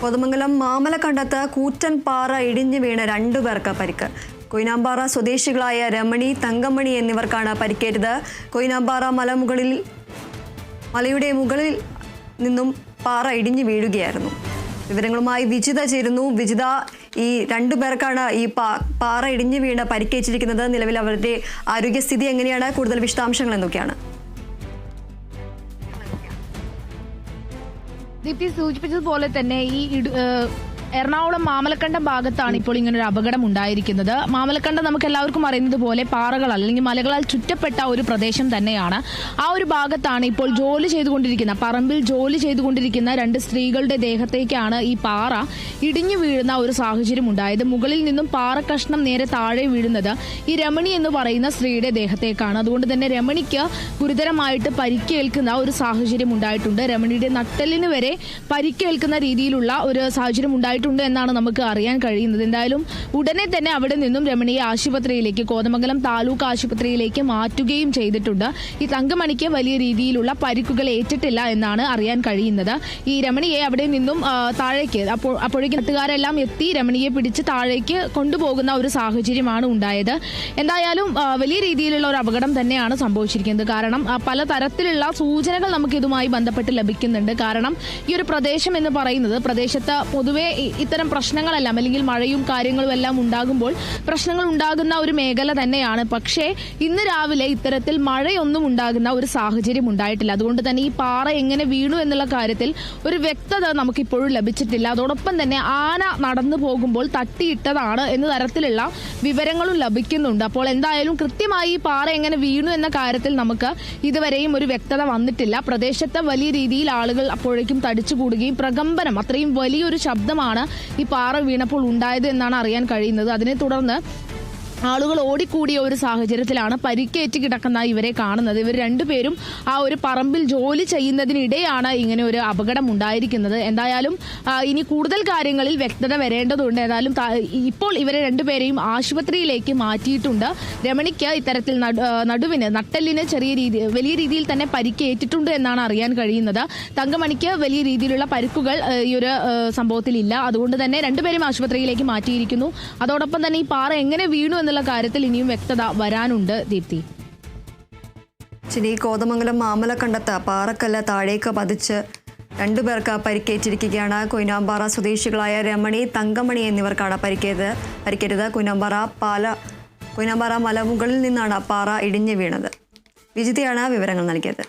കോതമംഗലം മാമലക്കണ്ടത്ത് കൂറ്റൻ പാറ ഇടിഞ്ഞു വീണ് രണ്ടുപേർക്ക് പരിക്ക്. കൊയിനാമ്പാറ സ്വദേശികളായ രമണി തങ്കമണി എന്നിവർക്കാണ് പരിക്കേറ്റത്. കൊയിനാമ്പാറ മലമുകളിൽ മലയുടെ മുകളിൽ നിന്നും പാറ ഇടിഞ്ഞു വീഴുകയായിരുന്നു. വിവരങ്ങളുമായി വിജിത ചേരുന്നു. വിജിത ഈ രണ്ടു പേർക്കാണ് ഈ പാറ ഇടിഞ്ഞു വീണ് പരിക്കേറ്റിരിക്കുന്നത്. നിലവിൽ അവരുടെ ആരോഗ്യസ്ഥിതി എങ്ങനെയാണ്? കൂടുതൽ വിശദാംശങ്ങൾ എന്തൊക്കെയാണ്? ദീപ്തി സൂചിപ്പിച്ചതുപോലെ തന്നെ ഈ ഇടു- ഏഹ് എറണാകുളം മാമലക്കണ്ടം ഭാഗത്താണ് ഇപ്പോൾ ഇങ്ങനെ ഒരു അപകടം ഉണ്ടായിരിക്കുന്നത്. മാമലക്കണ്ടം നമുക്ക് എല്ലാവർക്കും അറിയുന്നത് പോലെ പാറകൾ അല്ലെങ്കിൽ മലകളാൽ ചുറ്റപ്പെട്ട ഒരു പ്രദേശം തന്നെയാണ്. ആ ഒരു ഭാഗത്താണ് ഇപ്പോൾ ജോലി ചെയ്തുകൊണ്ടിരിക്കുന്ന പറമ്പിൽ ജോലി ചെയ്തുകൊണ്ടിരിക്കുന്ന രണ്ട് സ്ത്രീകളുടെ ദേഹത്തേക്കാണ് ഈ പാറ ഇടിഞ്ഞു വീഴുന്ന ഒരു സാഹചര്യം ഉണ്ടായത്. മുകളിൽ നിന്നും പാറ കഷ്ണം നേരെ താഴെ വീഴുന്നത് ഈ രമണി എന്ന് പറയുന്ന സ്ത്രീയുടെ ദേഹത്തേക്കാണ്. അതുകൊണ്ട് തന്നെ രമണിക്ക് ഗുരുതരമായിട്ട് പരിക്കേൽക്കുന്ന ഒരു സാഹചര്യം ഉണ്ടായിട്ടുണ്ട്. രമണിയുടെ നട്ടലിന് വരെ പരിക്കേൽക്കുന്ന രീതിയിലുള്ള ഒരു സാഹചര്യം ഉണ്ടായിട്ടുണ്ട്. എന്നാണ് നമുക്ക് അറിയാൻ കഴിയുന്നത്. എന്തായാലും ഉടനെ തന്നെ അവിടെ നിന്നും രമണിയെ ആശുപത്രിയിലേക്ക് കോതമംഗലം താലൂക്ക് ആശുപത്രിയിലേക്ക് മാറ്റുകയും ചെയ്തിട്ടുണ്ട്. ഈ തങ്കമണിക്ക് വലിയ രീതിയിലുള്ള പരിക്കുകൾ ഏറ്റിട്ടില്ല എന്നാണ് അറിയാൻ കഴിയുന്നത്. ഈ രമണിയെ അവിടെ നിന്നും താഴേക്ക് അപ്പോൾ അപ്പോഴേക്കും നാട്ടുകാരെല്ലാം എത്തി രമണിയെ പിടിച്ച് താഴേക്ക് കൊണ്ടുപോകുന്ന ഒരു സാഹചര്യമാണ് ഉണ്ടായത്. എന്തായാലും വലിയ രീതിയിലുള്ള ഒരു അപകടം തന്നെയാണ് സംഭവിച്ചിരിക്കുന്നത്. കാരണം പല തരത്തിലുള്ള സൂചനകൾ നമുക്ക് ഇതുമായി ബന്ധപ്പെട്ട് ലഭിക്കുന്നുണ്ട്. കാരണം ഈ ഒരു പ്രദേശം എന്ന് പറയുന്നത് പ്രദേശത്ത് പൊതുവെ ഇത്തരം പ്രശ്നങ്ങളെല്ലാം അല്ലെങ്കിൽ മഴയും കാര്യങ്ങളും എല്ലാം ഉണ്ടാകുമ്പോൾ പ്രശ്നങ്ങൾ ഉണ്ടാകുന്ന ഒരു മേഖല തന്നെയാണ്. പക്ഷേ ഇന്ന് രാവിലെ ഇത്തരത്തിൽ മഴയൊന്നും ഉണ്ടാകുന്ന ഒരു സാഹചര്യം ഉണ്ടായിട്ടില്ല. അതുകൊണ്ട് തന്നെ ഈ പാറ എങ്ങനെ വീണു എന്നുള്ള കാര്യത്തിൽ ഒരു വ്യക്തത നമുക്കിപ്പോഴും ലഭിച്ചിട്ടില്ല. അതോടൊപ്പം തന്നെ ആന നടന്നു പോകുമ്പോൾ തട്ടിയിട്ടതാണ് എന്ന തരത്തിലുള്ള വിവരങ്ങളും ലഭിക്കുന്നുണ്ട്. അപ്പോൾ എന്തായാലും കൃത്യമായി ഈ പാറ എങ്ങനെ വീണു എന്ന കാര്യത്തിൽ നമുക്ക് ഇതുവരെയും ഒരു വ്യക്തത വന്നിട്ടില്ല. പ്രദേശത്തെ വലിയ രീതിയിൽ ആളുകൾ അപ്പോഴേക്കും തടിച്ചുകൂടുകയും പ്രകമ്പനം അത്രയും വലിയൊരു ശബ്ദമാണ് ഈ പാറ വീണപ്പോൾ ഉണ്ടായത് എന്നാണ് അറിയാൻ കഴിയുന്നത്. അതിനെ തുടർന്ന് ആളുകൾ ഓടിക്കൂടിയ ഒരു സാഹചര്യത്തിലാണ് പരിക്കേറ്റ് കിടക്കുന്ന ഇവരെ കാണുന്നത്. ഇവർ രണ്ടുപേരും ആ ഒരു പറമ്പിൽ ജോലി ചെയ്യുന്നതിനിടെയാണ് ഇങ്ങനെ ഒരു അപകടം ഉണ്ടായിരിക്കുന്നത്. എന്തായാലും ഇനി കൂടുതൽ കാര്യങ്ങളിൽ വ്യക്തത വരേണ്ടതുണ്ട്. ഏതായാലും ഇപ്പോൾ ഇവരെ രണ്ടുപേരെയും ആശുപത്രിയിലേക്ക് മാറ്റിയിട്ടുണ്ട്. രമണിക്ക് ഇത്തരത്തിൽ നടുവിന് നട്ടെല്ലിന് ചെറിയ രീതി വലിയ രീതിയിൽ തന്നെ പരിക്കേറ്റിട്ടുണ്ട് എന്നാണ് അറിയാൻ കഴിയുന്നത്. തങ്കമണിക്ക് വലിയ രീതിയിലുള്ള പരിക്കുകൾ ഈ ഒരു സംഭവത്തിലില്ല. അതുകൊണ്ട് തന്നെ രണ്ടുപേരും ആശുപത്രിയിലേക്ക് മാറ്റിയിരിക്കുന്നു. അതോടൊപ്പം തന്നെ ഈ പാറ എങ്ങനെ വീണു എന്നുള്ള കാര്യത്തിൽ ഇനിയും വ്യക്തത വരാനുണ്ട് ദീപ്തി. ശരി കോതമംഗലം മാമലക്കണ്ടത്ത് പാറക്കല്ല് താഴേക്ക് പതിച്ച് രണ്ടുപേർക്ക് പരിക്കേറ്റിരിക്കുകയാണ്. കൊയിനാമ്പാറ സ്വദേശികളായ രമണി തങ്കമണി എന്നിവർക്കാണ് പരിക്കേത് പരിക്കേറ്റത്. കൊയിനാമ്പാറ പാല കൊയിനാമ്പാറ മലമുകളിൽ നിന്നാണ് പാറ ഇടിഞ്ഞു വീണത്. വിജിതയാണ് വിവരങ്ങൾ നൽകിയത്.